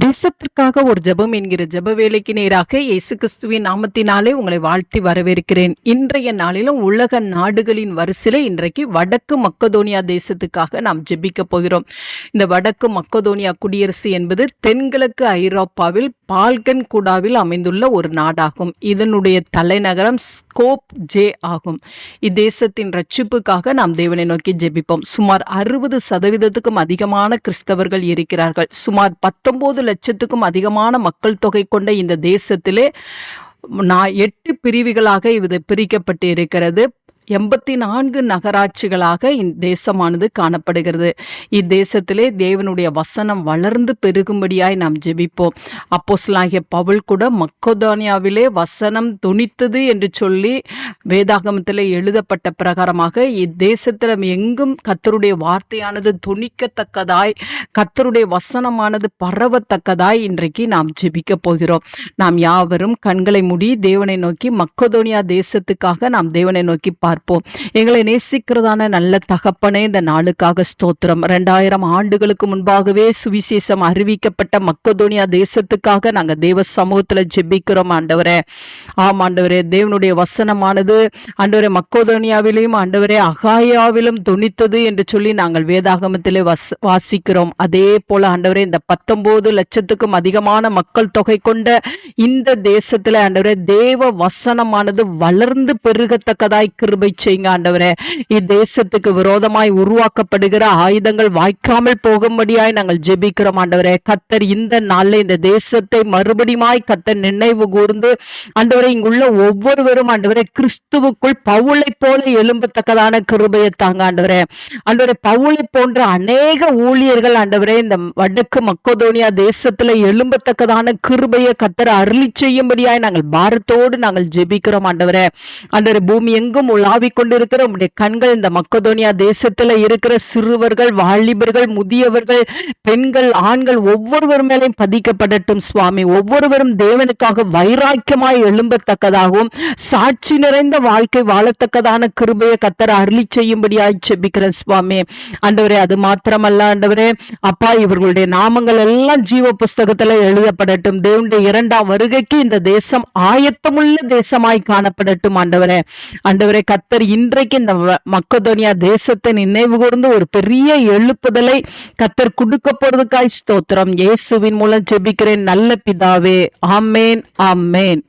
தேசத்திற்காக ஒரு ஜெபம் என்கிற ஜப வேலைக்கு நேராக இயேசு கிறிஸ்துவின் நாமத்தினாலே உங்களை வாழ்த்தி வரவேற்கிறேன். இன்றைய நாளிலும் உலக நாடுகளின் வரிசையில இன்றைக்கு வடக்கு மக்கதோனியா தேசத்துக்காக நாம் ஜெபிக்க போகிறோம். இந்த வடக்கு மக்கதோனியா குடியரசு என்பது தென்கிழக்கு ஐரோப்பாவில் பால்கன் குடாவில் அமைந்துள்ள ஒரு நாடாகும். இதனுடைய தலைநகரம் ஸ்கோப் ஜே ஆகும். இத்தேசத்தின் ரட்சிப்புக்காக நாம் தேவனை நோக்கி ஜெபிப்போம். சுமார் அறுபது சதவீதத்துக்கும் அதிகமான கிறிஸ்தவர்கள் இருக்கிறார்கள். சுமார் பத்தொன்பது லட்சத்துக்கும் அதிகமான மக்கள் தொகை கொண்ட இந்த தேசத்திலே நான் எட்டு பிரிவுகளாக இது பிரிக்கப்பட்டு இருக்கிறது எண்பத்தி நான்கு நகராட்சிகளாக இத்தேசமானது காணப்படுகிறது. இத்தேசத்திலே தேவனுடைய வசனம் வளர்ந்து பெருகும்படியாய் நாம் ஜெபிப்போம். அப்போஸ்லாகிய பவுல் கூட மக்கோதானியாவிலே வசனம் துணித்தது என்று சொல்லி வேதாகமத்தில் எழுதப்பட்ட பிரகாரமாக இத்தேசத்தில் எங்கும் கத்தருடைய வார்த்தையானது துணிக்கத்தக்கதாய் கத்தருடைய வசனமானது பரவத்தக்கதாய் இன்றைக்கு நாம் ஜெபிக்க போகிறோம். நாம் யாவரும் கண்களை மூடி தேவனை நோக்கி மக்கோதோனியா தேசத்துக்காக நாம் தேவனை நோக்கி பார்ப்போம். எங்களை நேசிக்கிறதான நல்ல தகப்பனே இந்த நாளுக்காக ஸ்தோத்திரம். ரெண்டாயிரம் ஆண்டுகளுக்கு முன்பாகவே சுவிசேஷம் அறிவிக்கப்பட்ட மக்கதோனியா தேசத்துக்காக நாங்கள் தேவ சமூகத்தில் ஜெபிக்கிறோம் ஆண்டவரே. ஆம் ஆண்டவரே தேவனுடைய வசனமானது ஆண்டவரே மக்கோதோனியாவிலும் ஆண்டவரே அகாயாவிலும் துணித்தது என்று சொல்லி நாங்கள் வேதாகமத்திலே வஸ் வாசிக்கிறோம். அதே போல ஆண்டவரே இந்த பத்தொன்பது லட்சத்துக்கும் அதிகமான மக்கள் தொகை கொண்ட இந்த தேசத்தில் ஆண்டவரே தேவ வசனமானது வளர்ந்து பெருகத்தக்கதாய் கிருப செய்யுங்க ஆண்டவரே. இத்தேசத்துக்கு விரோதமாய் உருவாக்கப்படுகிற ஆயுதங்கள் வாய்க்காமல் போகும்படியாய் நாங்கள் ஜெபிக்கிறோம் ஆண்டவரே. கத்தர் இந்த நாள்ல இந்த தேசத்தை மறுபடியுமாய் கத்தர் நினைவு கூர்ந்து ஆண்டவரை இங்குள்ள ஒவ்வொருவரும் ஆண்டவரே கிறிஸ்துவுக்குள் பவுளை போல எழும்பத்தக்கதான கிருபையை தாங்க ஆண்டவரே. ஆண்டவரே பவுளை போன்ற அநேக ஊழியர்கள் ஆண்டவரே இந்த வடக்கு மக்கோதோனியா தேசத்துல எழும்பத்தக்கதான கிருபையை கத்தர் அருளி செய்யும்படியாய் நாங்கள் பாரத்தோடு நாங்கள் ஜெபிக்கிறோம் ஆண்டவரே. ஆண்டவரே பூமி எங்கும் உள்ள தாவிக்கொண்டிருக்கிற உடைய கண்கள் இந்த மக்கதோனியா தேசத்துல இருக்கிற சிறுவர்கள் வாலிபர்கள் முதியவர்கள் பெண்கள் ஆண்கள் ஒவ்வொருவர் மேலையும் பதிக்கப்படட்டும் சுவாமி. ஒவ்வொருவரும் தேவனுக்காக வைராக்கியமாய் எழும்பத்தக்கதாகவும் சாட்சி நிறைந்த வாழ்க்கை வாழத்தக்கதான கிருபையை கத்தர் அருளி செய்யும்படியாய் செபிக்கிறேன் சுவாமி. ஆண்டவரே அது மாத்திரமல்ல ஆண்டவரே. அப்பா இவர்களுடைய நாமங்கள் எல்லாம் ஜீவ புஸ்தகத்துல எழுதப்படட்டும். தேவனுடைய இரண்டாம் வருகைக்கு இந்த தேசம் ஆயத்தமுள்ள தேசமாய் காணப்படட்டும் ஆண்டவரே. ஆண்டவரே கத்தர் இன்றைக்கு இந்த வ- மக்கதோனியா தேசத்தை நினைவு கூர்ந்து ஒரு பெரிய எழுப்புதலை கத்தர் கொடுக்க போறதுக்காய் ஸ்தோத்திரம். இயேசுவின் மூலம் ஜெபிக்கிறேன். நல்ல பிதாவே. ஆமேன் ஆமேன்.